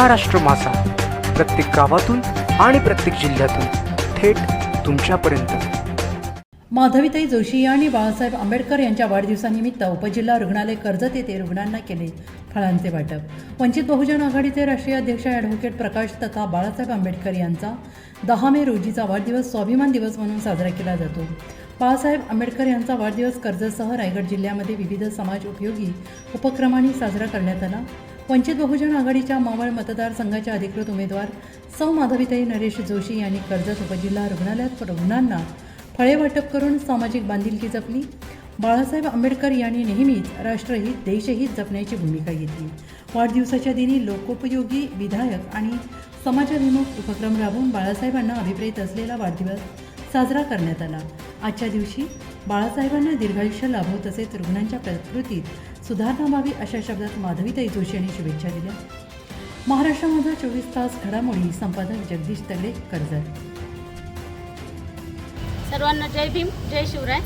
महाराष्ट्र मासा. प्रत्येक गावातून आणि प्रत्येक जिल्ह्यातून थेट तुमच्यापर्यंत. माधवीताई जोशी आणि बाळासाहेब आंबेडकर यांच्या वाढदिवसानिमित्त उपजिल्हा रुग्णालय कर्जत येथे रुग्णांना केले फळांचे वाटप. वंचित बहुजन आघाडीचे राष्ट्रीय अध्यक्ष ॲडव्होकेट प्रकाश तथा बाळासाहेब आंबेडकर यांचा दहा मे रोजीचा वाढदिवस स्वाभिमान दिवस म्हणून साजरा केला जातो. बाळासाहेब आंबेडकर यांचा वाढदिवस कर्जतसह रायगड जिल्ह्यामध्ये विविध समाज उपयोगी उपक्रमांनी साजरा करण्यात आला. वंचित बहुजन आघाडीच्या मावळ मतदारसंघाच्या अधिकृत उमेदवार सौ. माधवीताई नरेश जोशी यांनी कर्जत उपजिल्हा रुग्णालयात रुग्णांना फळे वाटप करून सामाजिक बांधिलकी जपली. बाळासाहेब आंबेडकर यांनी नेहमीच राष्ट्रहित देशहित जपण्याची भूमिका घेतली. वाढदिवसाच्या दिनी लोकोपयोगी विधायक आणि समाजाभिमुख उपक्रम राबवून बाळासाहेबांना अभिप्रेत असलेला वाढदिवस साजरा करण्यात आला. आजच्या दिवशी बाळासाहेबांना दीर्घायुष्य लाभो तसेच रुग्णांच्या प्रकृतीत सुधारणा व्हावी अशा शब्दात माधवीताई जोशी यांनी शुभेच्छा दिल्या. महाराष्ट्रामध्ये चोवीस तास घडामोडी संपादक जगदीश तगडे कर्जत. सर्वांना जय भीम जय शिवराय.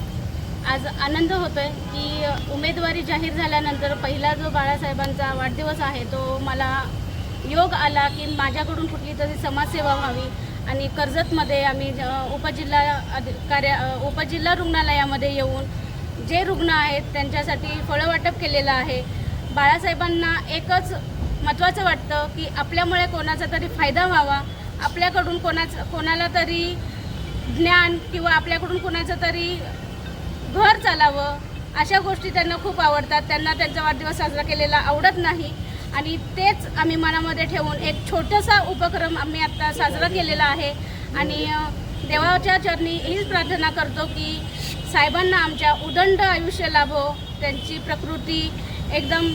आज आनंद होतोय की उमेदवारी जाहीर झाल्यानंतर पहिला जो बाळासाहेबांचा वाढदिवस आहे तो मला योग आला की माझ्याकडून कुठली तरी समाजसेवा व्हावी आणि कर्जतमध्ये आम्ही उपजिल्हा अधि- कार्या उपजिल्हा रुग्णालयामध्ये येऊन जे रुग्ण आहेत त्यांच्यासाठी फळं वाटप केलेलं आहे. बाळासाहेबांना एकच महत्त्वाचं वाटतं की आपल्यामुळे कोणाचा तरी फायदा व्हावा. आपल्याकडून कोणाच कोणाला तरी ज्ञान किंवा आपल्याकडून कोणाचं तरी घर चालावं अशा गोष्टी त्यांना खूप आवडतात. त्यांना त्यांचा वाढदिवस साजरा केलेला आवडत नाही. आणि तेच आम्ही मनामध्ये ठेवून एक छोटासा उपक्रम आम्ही आत्ता साजरा केलेला आहे. आणि देवाच्या चरणी हीच प्रार्थना करतो की साहेबांना आमच्या उदंड आयुष्य लाभो त्यांची प्रकृती एकदम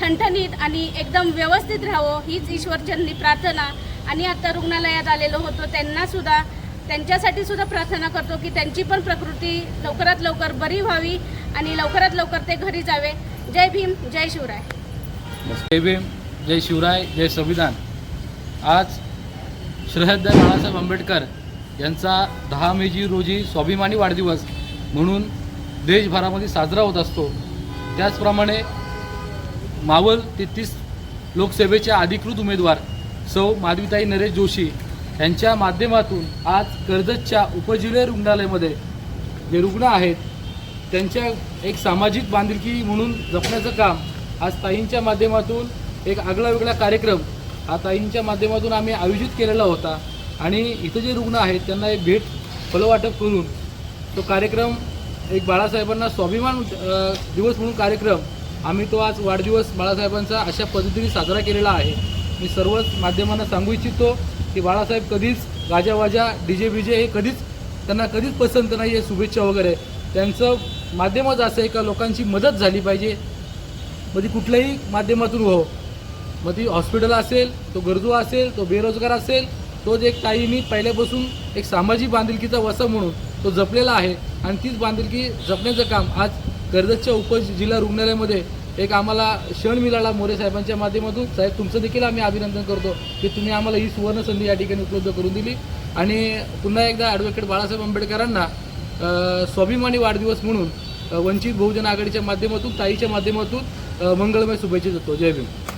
ठणठणीत आणि एकदम व्यवस्थित राहावं हीच ईश्वरचंदी प्रार्थना. आणि आता रुग्णालयात आलेलो होतो त्यांनासुद्धा त्यांच्यासाठी सुद्धा प्रार्थना करतो की त्यांची पण प्रकृती लवकरात लवकर बरी व्हावी आणि लवकरात लवकर ते घरी जावे. जय भीम जय शिवराय. जय भीम जय शिवराय जय संविधान. आज श्रद्धेय बाळासाहेब आंबेडकर यांचा दहा मेजी रोजी स्वाभिमानी वाढदिवस म्हणून देशभरामध्ये साजरा होत असतो. त्याचप्रमाणे मावल तेहतीस लोकसभेच्या अधिकृत उमेदवार सौ माधवीताई नरेश जोशी यांच्या माध्यमातून आज कर्जतच्या उपजिल्हा रुग्णालयामध्ये जे रुग्ण आहेत त्यांच्या एक सामाजिक बांधिलकी म्हणून जपण्याचं काम आज ताईंच्या माध्यमातून एक आगळा वेगळा कार्यक्रम हा ताईंच्या माध्यमातून आम्ही आयोजित केलेला होता. आणि इथं जे रुग्ण आहेत त्यांना एक भेट फलवाटप करून तो कार्यक्रम एक बाळासाहेबांना स्वाभिमान दिवस म्हणून कार्यक्रम आम्ही तो आज वाढदिवस बाळासाहेबांचा अशा पद्धतीने साजरा केलेला आहे. मी सर्वच माध्यमांना सांगू इच्छितो की बाळासाहेब कधीच गाजावाजा डी जे बी जे हे कधीच त्यांना कधीच पसंत नाही आहे शुभेच्छा वगैरे. त्यांचं माध्यमच असं आहे का लोकांची मदत झाली पाहिजे? मग ती कुठल्याही माध्यमातून हो. मग ती हॉस्पिटल असेल तो गरजू असेल तो बेरोजगार असेल तोच एक ताईंनी पहिल्यापासून एक सामाजिक बांधिलकीचा वसा म्हणून तो जपलेला आहे आणि तीच बांधिलकी जपण्याचं काम आज कर्जतच्या उपजिल्हा रुग्णालयामध्ये एक आम्हाला क्षण मिळाला मोरे साहेबांच्या माध्यमातून. साहेब तुमचं देखील आम्ही अभिनंदन करतो की तुम्ही आम्हाला ही सुवर्ण संधी या ठिकाणी उपलब्ध करून दिली. आणि पुन्हा एकदा ॲडव्होकेट बाळासाहेब आंबेडकरांना स्वाभिमानी वाढदिवस म्हणून वंचित बहुजन आघाडीच्या माध्यमातून ताईच्या माध्यमातून मंगळमय शुभेच्छा देतो. जय भीम.